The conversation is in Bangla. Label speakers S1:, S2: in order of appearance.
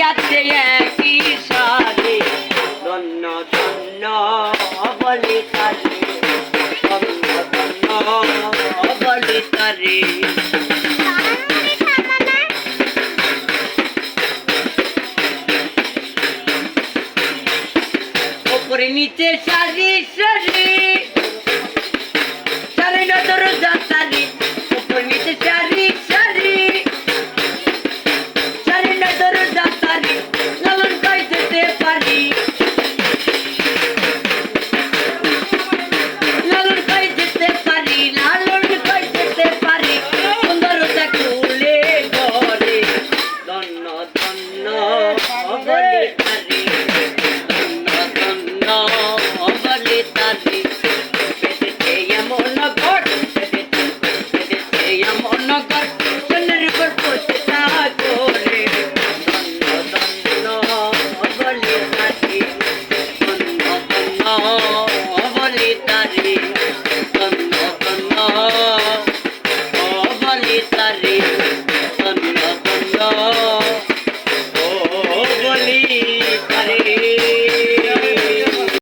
S1: আছে একই সাথে। ধন্য ধন্য বলে তারে। ধন্য ধন্য বলে তারে। নিচে সারি সারি।